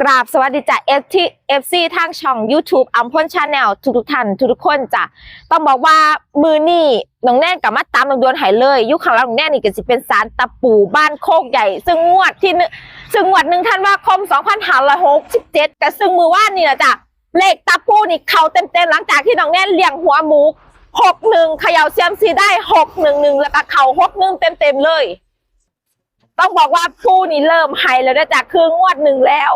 กราบสวัสดีจ้ะเอฟที่เอฟซีทางช่อง YouTube อัมพลชาแนลทุกทุกท่านทุกทุกคนจ้ะต้องบอกว่ามือนี่น้องแน่นกับมาตามน้องดวนหายเลยยุคข้างหลังน้องแน่นนี่ก็จะเป็นสารตะปูบ้านโคกใหญ่ ซึ่งงวดที่หนึ่งซึ่งงวดหนึ่งท่านว่าคม2567กับซึ่งมือว่านนี่แหละจ้ะเลขตะปูนี่เขาเต็มๆหลังจากที่น้องแน่นเลี้ยงหัวหมูหกหนึ่งเขย่าเซียมซีได้หกหนึ่งหนึ่งแล้วก็เข่าหกหนึ่งเต็มๆเลย ต้องบอกว่าปูนี่เริ่มหายแล้วนะจ๊ะคืองวดหนึ่งแล้ว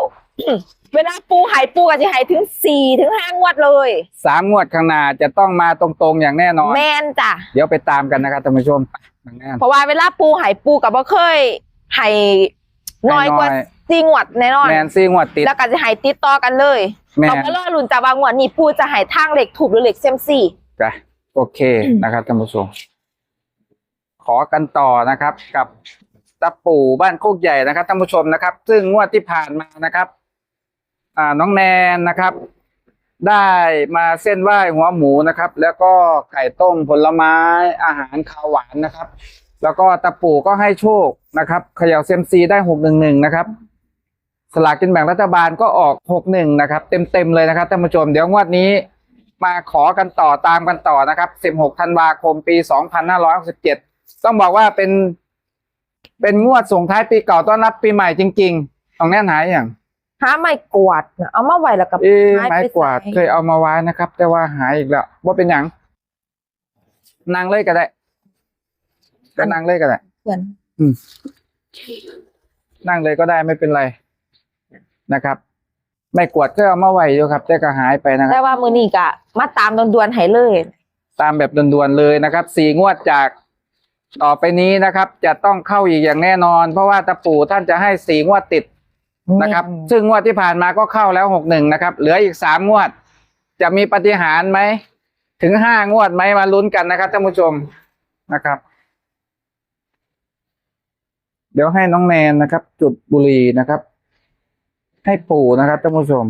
เวลาปูหายปูก็จะหายถึงสี่ถึงห้างวดเลย สามงวดข้างหน้าจะต้องมาตรงๆอย่างแน่นอน แมนจ้ะ เดี๋ยวไปตามกันนะครับท่านผู้ชมอย่างแน่น เพราะว่าเวลาปูหายปูกับบ่เคยหายน้อยกว่าให้น้อย สี่งวดแน่นอน แมนซี่งวดติด แล้วก็จะหายติดต่อกันเลยแมต้องนมาล่อลุ่นจ้ะว่างวดนี้ปูจะหายทางเหล็กถูกหรือเหล็กเซยมซี่ จ้ะโอเคนะครับท่านผู้ชมขอกันต่อนะครับ กับตะปู่บ้านโคกใหญ่นะครับท่านผู้ชมนะครับ ซึ่งงวดที่ผ่านมานะครับอ่า น้องแนนนะครับ ได้มาเส้นไหว้หัวหมูนะครับ แล้วก็ไก่ต้มผลไม้อาหารคาวหวานนะครับ แล้วก็ตะปูก็ให้โชคนะครับเขย่าเซยมซีได้หกหนึ่งหนึ่งนะครับสลากกินแบ่งรัฐบาลก็ออกหกหนึ่งนะครับ เต็มเต็มเลยนะครับท่านผู้ชมเดี๋ยวงวดนี้มาขอกันต่อตามกันต่อนะครับสิบหกธันวาคมปีสองพันห้าร้อยสิบเจ็ดต้องบอกว่าเป็นเป็นงวดส่งท้ายปีเก่าต้อนรับปีใหม่จริงๆตรงแน่นหายอย่าง หาไม่กวาดน่ะเอามาไว้แล้วกับเอ๊ะหายไม้ไปกวาดใส่เคยเอามาไว้นะครับ แต่ว่าหายอีกแล้วว่าเป็นอย่างนางเลยก็ได้ก็นางเลยก็ได้เพื่อนนั่งเลยก็ได้ไม่เป็นไรนะครับ ไม่กวาดก็เอามาไว้อยู่ครับ แต่ก็หายไปนะครับ แต่ว่ามือนี้ก็มาตามดวนๆใหายเลย ตามแบบด่วนๆเลยนะครับสี่งวดจากต่อไปนี้นะครับ จะต้องเข้าอีกอย่างแน่นอน เพราะว่าตะปู่ท่านจะให้สี่งวดติด นะครับ ซึ่งงวดที่ผ่านมาก็เข้าแล้วหกหนึ่งนะครับ เหลืออีกสามงวด จะมีปาฏิหารย์ไหม ถึงห้างวดไหมมาลุ้นกันนะครับท่านผู้ชมนะครับ เดี๋ยวให้น้องแนนนะครับ จุดบุหรี่นะครับ ให้ปู่นะครับท่านผู้ชม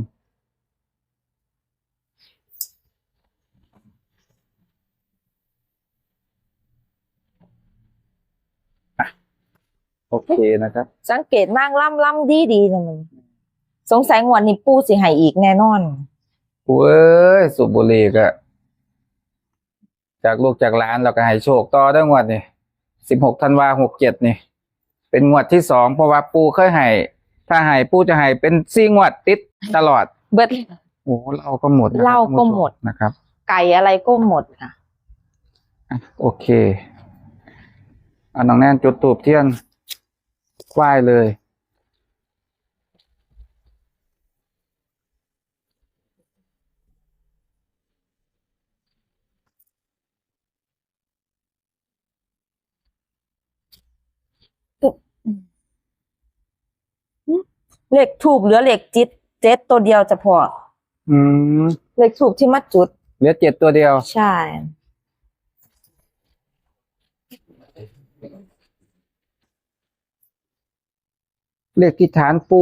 โอเคนะครับ สังเกตนางล่ำล่ำดีดีๆนะมันสงสัยงวดนี้ปูสิใหายอีกแน่นอนปู่เอ้ยสูบบุหรี่ก็จากลูกจากหลานเราก็ให้โชคต่อได้งวดนี่สิบหกธันวาหกเจ็ดนี่ เป็นงวดที่สองเพราะว่าปู่เคยให้ถ้าให้ปู่จะให้เป็นซี่งวดติดตลอด เบิดโอ้เราก็หมดนะครับเหล้าก็หมดท่านผู้ชนะครับ ไก่อะไรก็หมดค่ะอะโอเคอันน้องแน่นจุดตูบเทียน ไหว้เลย เหล็กถูกเหลือเหล็กจิตเจ็ดตัวเดียวจะพอ อืม เหล็กถูกที่มัดจุด เหลือเจ็ดตัวเดียว ใช่ เลขที่ฐานปู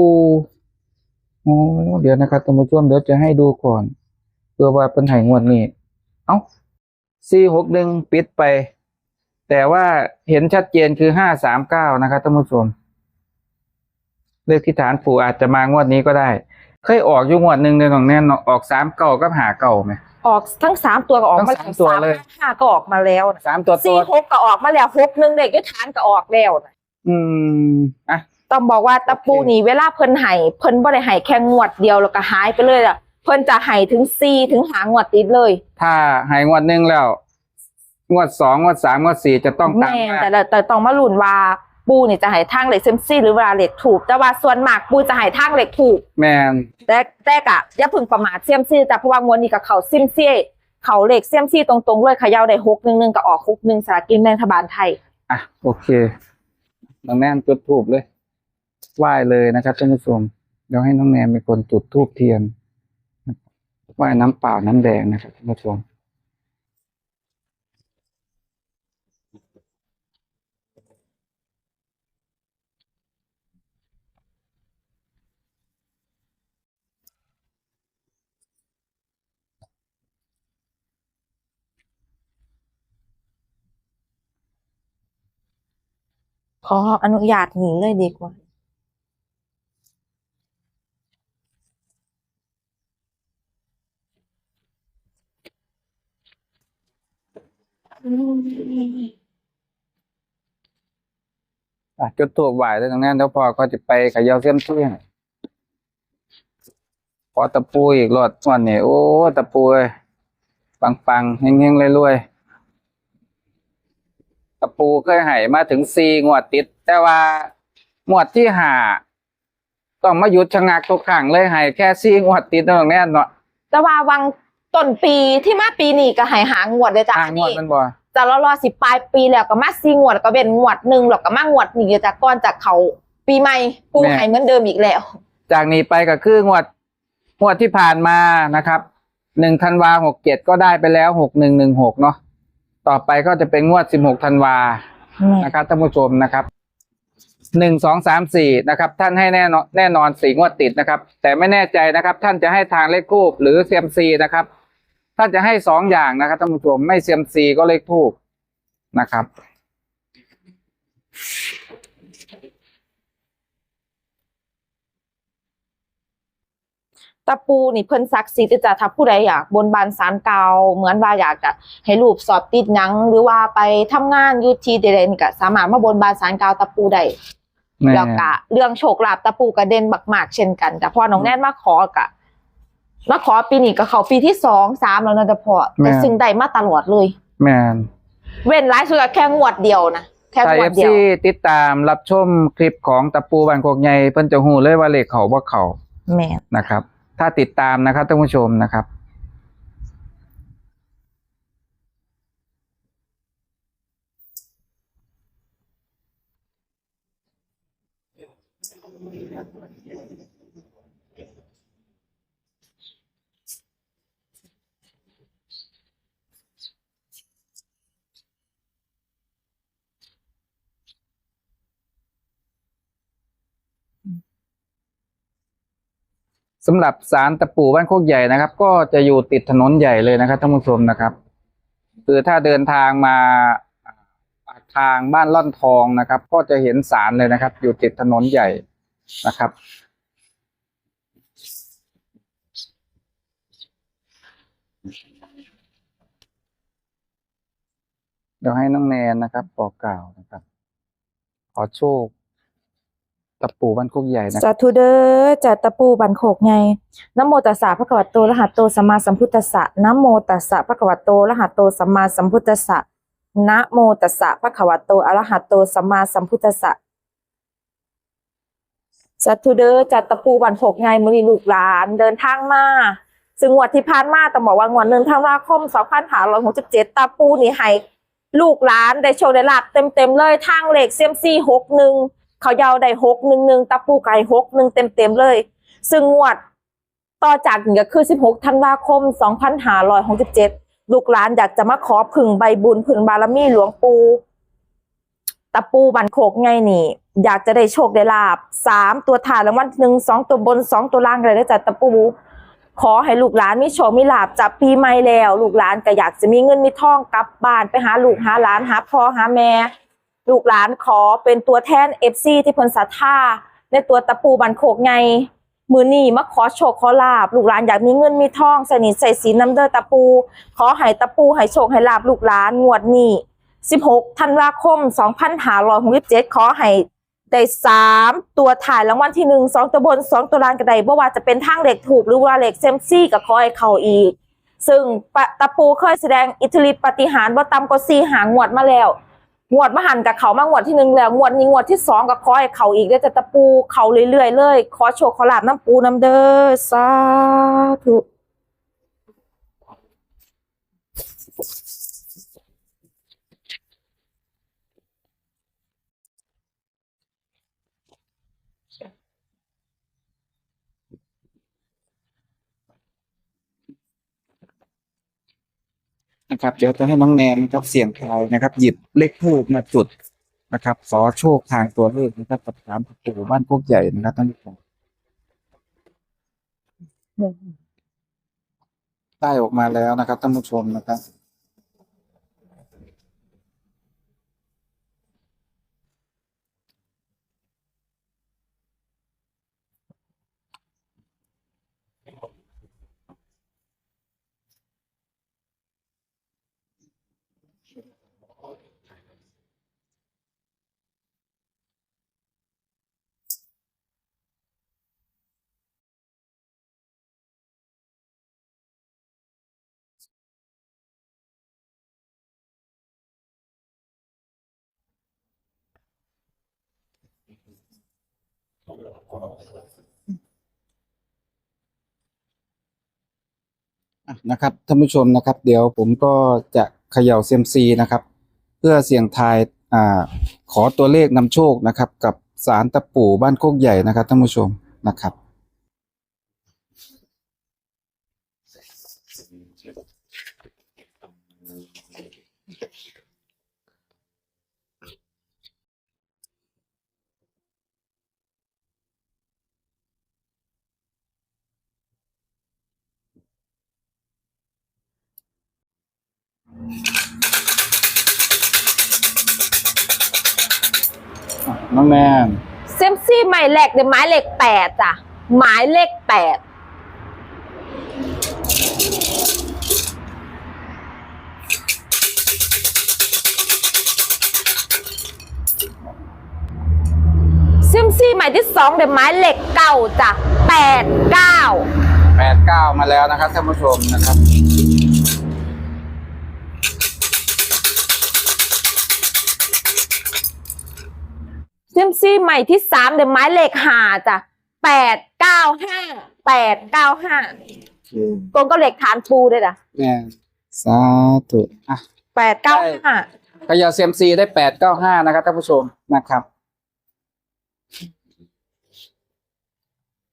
โอ้เดี๋ยวนะครับท่านผู้ชมเดี๋ยวจะให้ดูก่อนเพื่อว่าเป็นไห่งวดนี้ เอ้าสี่หกหนึ่งปิดไป แต่ว่าเห็นชัดเจนคือห้าสามเก้านะครับท่านผู้ชม เลขที่ฐานปูอาจจะมางวดนี้ก็ได้ เคยออกอยู่งวดหนึ่งในตรงแน่นออกสามเก้ากับหาเก้าไหมออกทั้งสามตัวก็ออกมาทั้งสามตัวเลยห้าก็ออกมาแล้วนะสามตัวตัสี่วหกก็ออกมาแล้วหกหนึ่งเด็กยุทธานก็ออกแล้วนะอืมอะ ต้องบอกว่าตะปูนี่เวลาเพิ่นไห้เพิ่นบ่ได้ไห้แค่งวดเดียวแล้วก็หายไปเลยอะเพิ่นจะไห้ถึงสี่ถึงหางวดติดเลย ถ้าใหายงวดหนึ่งแล้ว งวดสองงวดสามงวดสี่จะต้องตามแม่นมาแต่ละแต่ต้องมาลุ้นว่าปูนี่จะไห้ทางเหล็กเซมซี่หรือเวลาเหล็กถูก แต่ว่าส่วนมากปูจะไห้ทางเหล็กถูก แมนแต่แต่กะอย่าเพึ่งประมาทเซียมซี่แต่เพราะว่างวดนี้กับเขาซิมซี่เขาเหล็กเซียมซี่ตรงๆเลยเขย่าได้หกหนึ่งหนึ่งก็ออกหกหนึ่งสลากกินแบ่งรัฐบาลไทย อะโอเคน้องแนนจุดทูบเลย ไหว้เลยนะครับท่านผู้ชมเดี๋ยวให้น้องแนนเป็นคนจุดทูบเทียนไหว้น้ำเปล่าน้ำแดงนะครับท่านผู้ชมขออนุญาตหนีเลยดีกว่า อะจุดถูกไหวแล้วตรงนั้นแล้วพอก็จะไปเขย่าเส้นทุ่งขอตะปูอีกรอดวันนี้โอ้ตะปูเอ้ยปังปังๆเฮงเฮงๆรวยตะปูเคยให้มาถึงสี่งวดติด แต่ว่างวดที่หาต้องมาหยุดชะงักทุกครั้งเลยให้แค่สี่งวดติดเท่านั้นเนาะแต่ว่าวัง ต้นปีที่มาปีนี้ก็ให้หางวดเลยจ้ะอ่างวดนี่มันบ่จะรอรอสิปลายปีแล้วก็มาซีงวดก็เป็นงวดหนึ่งแล้วก็มางวดนี้จากก่อนจากเขาปีใหม่ปูให้เหมือนเดิมอีกแล้ว จากนี้ไปก็คืองวดงวดที่ผ่านมานะครับหนึ่งธันวาหกเจ็ดก็ได้ไปแล้วหกหนึ่งหนึ่งหกเนาะต่อไปก็จะเป็นงวดสิบหกธันวานะครับท่านผู้ชมนะครับหนึ่งสองสามสี่นะครับ ท่านให้แน่นอนแน่นอนสี่งวดติดนะครับ แต่ไม่แน่ใจนะครับ ท่านจะให้ทางเลขคูบหรือเซียมซีนะครับ ท่าจะให้สองอย่างนะครับท่านผู้ชมไม่เซียมซีก็เลขทูบนะครับ ตะปูนี่เพิ่นซักซีจะถ้าผู้ใดอยากบนบานสารเก่าเหมือนว่าอยากจะให้รูปสอบติดหยังหรือว่าไปทำงานอยู่ที่ใดๆนี่ก็สามารถมาบนบานสารเก่าตะปูได้แล้วก็เรื่องโชคลาภตะปูกระเด็นบักมากเช่นกันแต่พอน้องแน่นมาขอกะ มาขอปีนี้ก็เขาปีที่สองสามแล้วนะแต่พอแต่ซึ่งได้มาตลอดเลย แมนเว้นร้ายสุดก็แค่งวดเดียวนะแค่ถ้างวเอดฟเดียวซีติดตามรับชมคลิปของตะปูบานโคกใหญ่เพิ่นจะหูเลยว่าเลขเขาว่าเขาแม่นนะครับ ถ้าติดตามนะครับท่านผู้ชมนะครับ หรับสารตะปูบ้านโคกใหญ่นะครับ ก็จะอยู่ติดถนนใหญ่เลยนะครับท่านผู้ชมนะครับ คือถ้าเดินทางมาปากทางบ้านล่อนทองนะครับ ก็จะเห็นสารเลยนะครับ อยู่ติดถนนใหญ่นะครับ เดี๋ยวให้น้องแนนนะครับบอกกล่าวนะครับ ขอโชค ตะปูบ้านโคกใหญ่นะ สาธุเด้อจัตตะปูบันโขกไงนะโมตัสสะพระคะวะโตอระหะโตสัมมาสัมพุทธัสสะนะโมตัสสะพระคะวะโตอระหะโตสัมมาสัมพุทธัสสะนะโมตัสสะพระคะวะโตอะระหะโตสัมมาสัมพุทธัสสะสาธุเด้อจัตตะปูบันโขกไงมือนีลูกหลานเดินทางมาซึ่งงวดที่ผ่านมาต้องบอกว่างวดหนึ่งธันวาคม2567ตะปูนี่ให้ลูกหลานได้โชคได้ลาบเต็มๆเลยทางเลขเซียมซี61 เขายาวได้หกหนึ่งหนึ่งตะปูไก่หกหนึ่งเต็มเต็มเลย ซึ่งงวดต่อจากนี้ก็คือสิบหกธันวาคมสองพันห้าร้อยหกสิบเจ็ดลูกหลานอยากจะมาขอผึ่งใบบุญผึ่งบารมีหลวงปูตะปูบันโขกไงนี่ อยากจะได้โชคได้ลาบสามตัวถ่ายรางวัลหนึ่งสองตัวบนสองตัวล่างเลยนะจ๊ะตะปู ขอให้ลูกหลานมีโชคมีลาบจับปีใหม่แล้ว ลูกหลานก็อยากจะมีเงินมีทองกลับบ้านไปหาลูกหาหลานหาพ่อหาแม่ ลูกหลานขอเป็นตัวแทนเอฟซีที่เพิ่นศรัทธาในตัวตะปูบันโขกไงมือนี่มาขอโชคขอลาบลูกหลานอยากมีเงินมีทองใส่นิใส่สีน้ำเด้อตะปู ขอให้ตะปูให้โชคให้ลาบลูกหลานงวดนี้16ธันวาคม2567ขอให้ได้สามตัวถ่ายรางวัลที่หนึ่งสองตัวบนสองตัวล่างก็ได้บ่ว่าจะเป็นทางเหล็กถูกหรือว่าเหล็กเซมซี่ก็ขอให้เข้าอีก ซึ่งตะปูเคยแสดงอิทธิฤทธิปฏิหารว่าตำกว่าสี่หางวดมาแล้ว งวดมาหันกับเขามางวดที่หนึ่งแล้วงวดนี้งวดที่สองกับคอยเขาอีกได้อแต่ตะปูเขาเรื่อยๆเลยขอโชคขอลาบน้ำปูน้ำเด้อสาธุ นะครับ เดี๋ยวจะให้น้องแนนนะครับเสี่ยงทายนะครับ หยิบเลขทูบมาจุดนะครับขอโชคทางตัวเลขนะครับกับสามตะปูบ้านพวกใหญ่นะครับท่านผู้ชมได้ออกมาแล้วนะครับท่านผู้ชมนะครับ นะครับท่านผู้ชมนะครับ เดี๋ยวผมก็จะเขย่าเซียมซีนะครับ เพื่อเสี่ยงทายอ่าขอตัวเลขนำโชคนะครับ กับสารตะปู่บ้านโคกใหญ่นะครับท่านผู้ชมนะครับ น้องแนนเซมซี่หมายเลขเดี๋ยวหมายเลขแปดจ้ะหมายเลขแปดเซมซี่หมายที่สองเดี๋ยวหมายเลขเก้าจ้ะแปดเก้าแปดเก้ามาแล้วนะครับท่านผู้ชมนะครับ ซมซี่ใหม่ที่สามเดี๋ยวหมายเลขห้าจ้ะแปดเก้าห้าแปดเก้าห้าตรงก็เลขฐานปูด้วยจ้ะแน่สาธุอะแปดเก้าห้าขยะเซยมซีได้แปดเก้าห้านะครับท่านผู้ชมนะครับ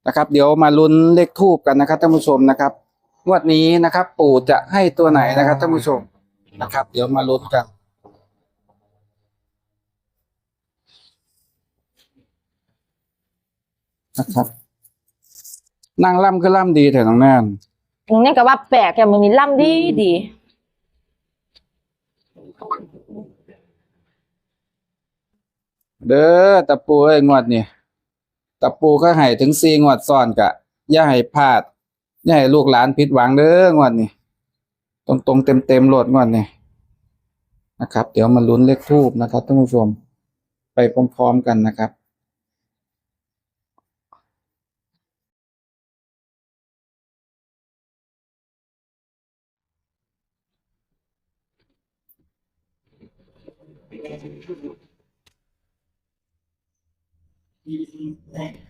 นะครับ เดี๋ยวมาลุ้นเลขทูบกันนะครับท่านผู้ชมนะครับงวดนี้นะครับ ปู่จะให้ตัวไหนนะครับท่านผู้ชมนะครับ เดี๋ยวมาลุ้นกัน นะครับนั่งล่ำก็ล่ำดีแต่น้องแน่นหนูเนี่ยก็ว่าแปลกแกมันมีล่ำดีดีเด้อตะปูเอ้ยงวดนี่ตะปูก็ให้ถึงสี่งวดซ้อนกะอย่าให้พลาดอย่าให้ลูกหลานผิดหวังเด้องวดนี่ตรงตรงเต็มเต็มๆโหลดงวดนี่นะครับ เดี๋ยวมาลุ้นเลขทูบนะครับท่านผู้ชม ไปพร้อมๆกันนะครับ anything. Okay.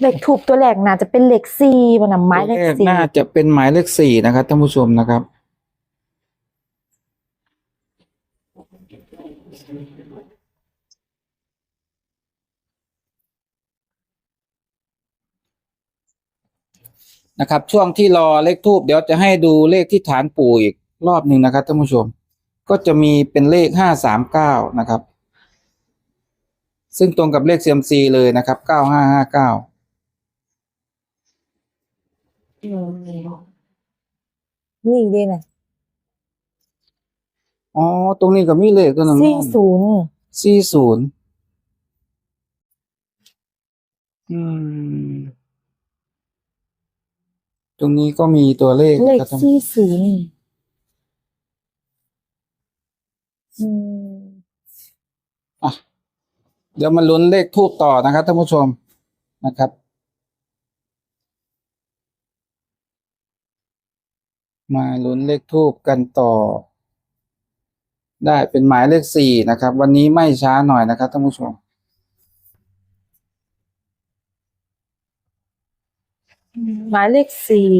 เลขทูบตัวแรกน่าจะเป็นเลขสี่มันนะหมายเลขสี่น่าจะเป็นหมายเลขสี่นะครับท่านผู้ชมนะครับ นะครับ ช่วงที่รอเลขทูบเดี๋ยวจะให้ดูเลขที่ฐานปู่อีกรอบหนึ่งนะครับท่านผู้ชม ก็จะมีเป็นเลขห้าสามเก้านะครับ ซึ่งตรงกับเลขเซียมซีเลยนะครับเก้าห้าห้าเก้า นี่ดีนะอ๋อ ตรงนี้ก็มีเลขตัวหนึ่งสี่ศูนย์สี่ศูนย์อืม ตรงนี้ก็มีตัวเลขเลขนะครับสี่ศูนย์อืมอะเดี๋ยวมาลุ้นเลขทูบต่อนะครับท่านผู้ชมนะครับ มาลุ้นเลขทูบกันต่อ ได้เป็นหมายเลขสี่นะครับ วันนี้ไม่ช้าหน่อยนะครับท่านผู้ชมหมายเลขสี่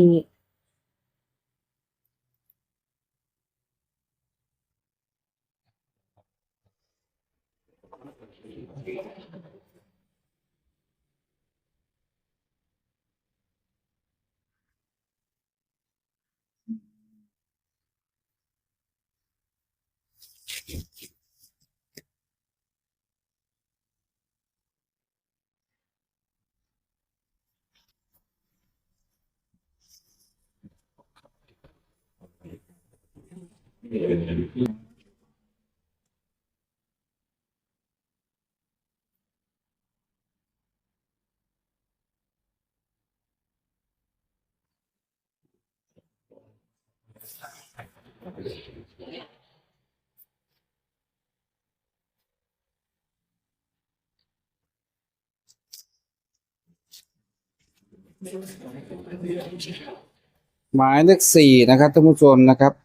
หมายเลขสี่นะครับท่านผู้ชมนะครับ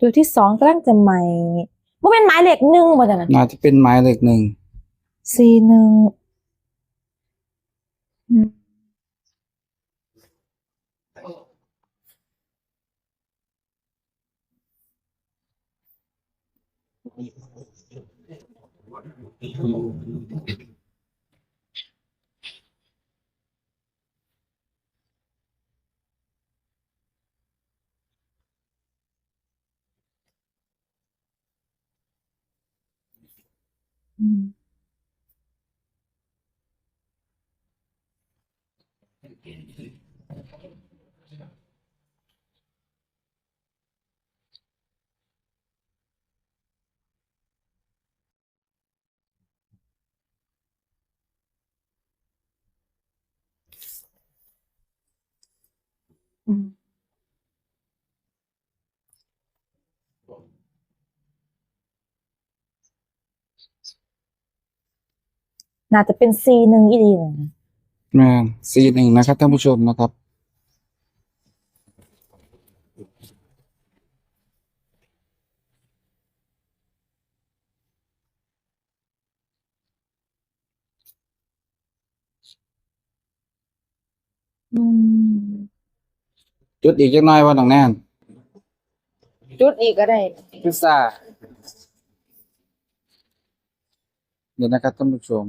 ตัวที่สองกำลังจะใหม่มันเป็นหมายเลขหนึ่งบ่จ้ะนะน่าจะเป็นหมายเลขหนึ่งสี่หนึ่งอืม น่าจะเป็นซีหนึ่งอีดีนะ แมนซีหนึ่งนะครับท่านผู้ชมนะครับ จุดอีกจักหน่อยว่าน้องแน่นจุดอีกก็ได้พิซซ่าเดี๋ยวนะครับท่านผู้ชม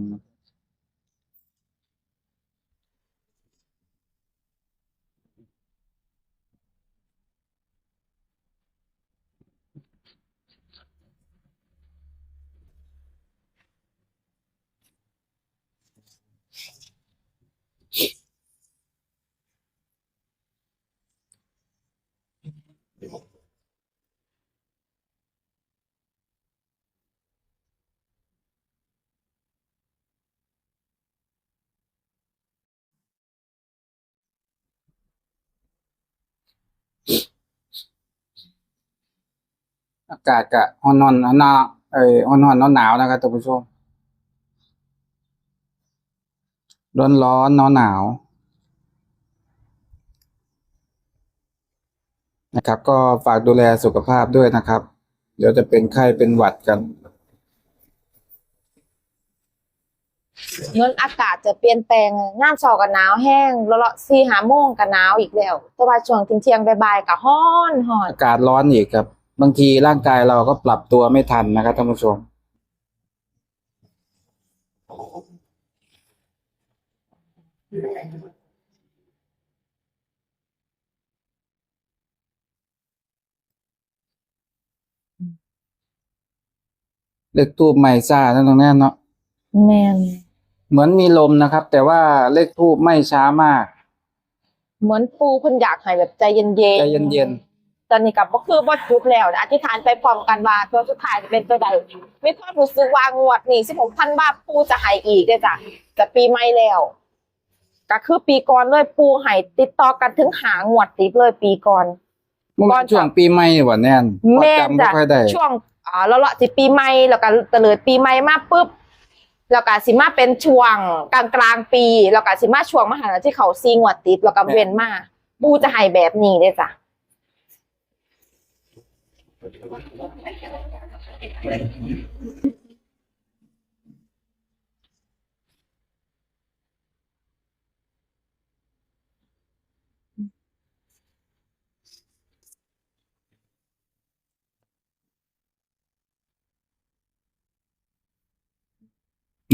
อากาศกะอ่อนนอนหนาวเอ้ยอ่อนนอนหนาวๆนะครับท่านผู้ชมร้อนร้อนหนาวหนาวๆนะครับ ก็ฝากดูแลสุขภาพด้วยนะครับ เดี๋ยวจะเป็นไข้เป็นหวัดกันเงินอากาศจะเปลี่ยนแปลงงามเช้ากับหนาวแห้งแล้วละสี่หาโมงกับหนาวอีกแล้วแต่ว่าช่วงเที่ยงๆบ่ายๆกับฮ้อนฮ้อนอากาศร้อนอีกครับ บางทีร่างกายเราก็ปรับตัวไม่ทันนะครับท่านผู้ชม เลขทูบไม่ซ่านั่นตรงนี้เนาะแม่นเหมือนมีลมนะครับ แต่ว่าเลขทูบไม่ช้ามาก เหมือนปูเพิ่นอยากให้แบบใจเย็นๆ ใจเย็น ตอนนี้กับก็คือบ่จุดแล้วนะอธิษฐานไปพร้อมกันว่าตัวสุดท้ายจะเป็นตัวใดมีความรู้สึกว่างวดนี้16,000บาทปูจะให้อีกเด้อจ้ะจะปีใหม่แล้วก็คือปีก่อนเลยปูให้ติดต่อกันถึงหางวดติดเลยปีก่อนๆมันก่อนช่วงปีใหม่หวานแน่นแม่จำไม่จ้ะค่อยได้ช่วงอ่าแล้วละสิปีใหม่แล้วก็เตลิดปีใหม่มาปุ๊บแล้วก็สิมาเป็นช่วงกลางกลางๆปี แล้วก็สิมาช่วงมหาลัยที่เขาซีงวดติดแล้วก็เว้นมาปูจะให้แบบนี้เด้อจ้ะ น่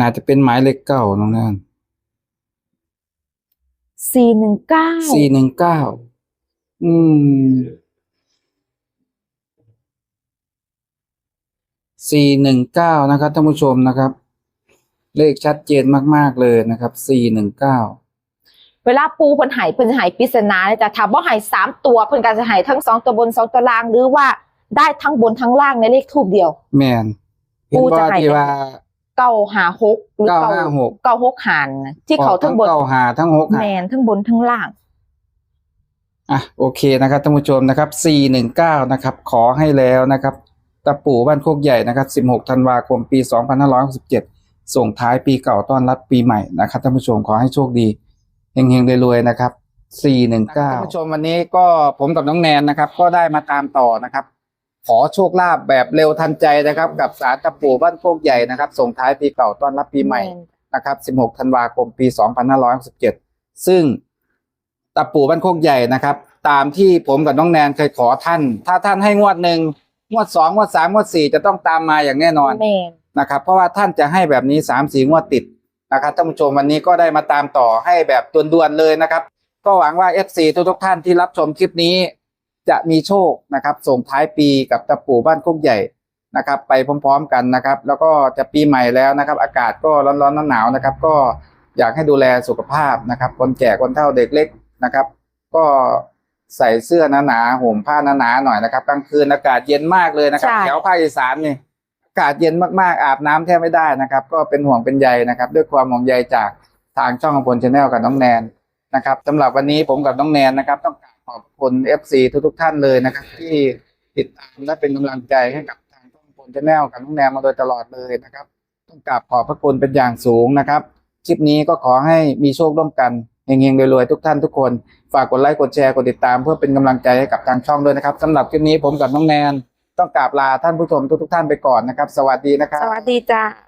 าจะเป็นหมายเลขเก้าน้องแน่นสี่หนึ่งเก้าสี่หนึ่งเก้าอืม สี่หนึ่งเก้านะครับท่านผู้ชมนะครับ เลขชัดเจนมากๆเลยนะครับสี่หนึ่งเก้าเวลาปูเพิ่นใหายเพิ่นจะใหายปริศนาเลยจ้ะถ้าบ่ใหายสามตัวเพิ่นก็จะใหายทั้งสองตัวบนสองตัวล่างหรือว่าได้ทั้งบนทั้งล่างในเลขทูบเดียว แมนเห็นกูจะว่าให้ที่ว่าเก้าหาหกหรือเก้าห้าหกเก้าหกหารนะที่เขาทั้งบนเก้าหาทั้งหกแมหานทั้งบนทั้งล่างอะโอเคนะครับท่านผู้ชมนะครับ 419 นะครับ ขอให้แล้วนะครับ ตะปู่บ้านโคกใหญ่นะครับ16 ธันวาคมปี 2567 ส่งท้ายปีเก่าต้อนรับปีใหม่นะครับท่านผู้ชมขอให้โชคดีเฮงๆรวยๆนะครับ419ท่านผู้ชมวันนี้ก็ผมกับน้องแนนนะครับ ก็ได้มาตามต่อนะครับ ขอโชคลาภแบบเร็วทันใจนะครับ กับสารตะปู่บ้านโคกใหญ่นะครับ ส่งท้ายปีเก่าต้อนรับปีใหม่นะครับ 16 ธันวาคมปี 2567 ซึ่งตะปู่บ้านโคกใหญ่นะครับ ตามที่ผมกับน้องแนนเคยขอท่าน ถ้าท่านให้งวดหนึ่ง งวดสองงวดสามงวดสี่จะต้องตามมาอย่างแน่นอนแม่นนะครับ เพราะว่าท่านจะให้แบบนี้สามสี่งวดติดนะครับท่านผู้ชมวันนี้ก็ได้มาตามต่อให้แบบด่วนๆเลยนะครับ ก็หวังว่า FC ทุกๆท่านที่รับชมคลิปนี้ จะมีโชคนะครับ ส่งท้ายปีกับตะปู่บ้านโคกใหญ่นะครับ ไปพร้อมๆกันนะครับ แล้วก็จะปีใหม่แล้วนะครับ อากาศก็ร้อนๆหนาวๆนะครับ ก็อยากให้ดูแลสุขภาพนะครับ คนแก่คนเฒ่าเด็กเล็กนะครับ ก็ ใส่เสื้อหนาๆห่มผ้าหนาๆหน่อยนะครับกลางคืนอากาศเย็นมากเลยนะครับ ใช่ แถวภาคอีสานนี่อากาศเย็นมากๆอาบน้ำแทบไม่ได้นะครับ ก็เป็นห่วงเป็นใยนะครับ ด้วยความห่วงใยจากทางช่องของพลชาแนลกับน้องแนนนะครับสำหรับวันนี้ผมกับน้องแนนนะครับ ต้องกราบขอบคุณ FC ทุกๆท่านเลยนะครับ ที่ติดตามและเป็นกำลังใจให้กับทางช่องพลชาแนลกับน้องแนนมาโดยตลอดเลยนะครับ ต้องกราบขอบพระคุณเป็นอย่างสูงนะครับ คลิปนี้ก็ขอให้มีโชคร่วมกัน เฮงๆรวยๆทุกท่านทุกคน ฝากกดไลค์กดแชร์กดติดตามเพื่อเป็นกำลังใจให้กับทางช่องด้วยนะครับสำหรับคลิปนี้ผมกับน้องแนน ต้องกราบลาท่านผู้ชมทุกๆท่านไปก่อนนะครับ สวัสดีนะครับ สวัสดีจ้า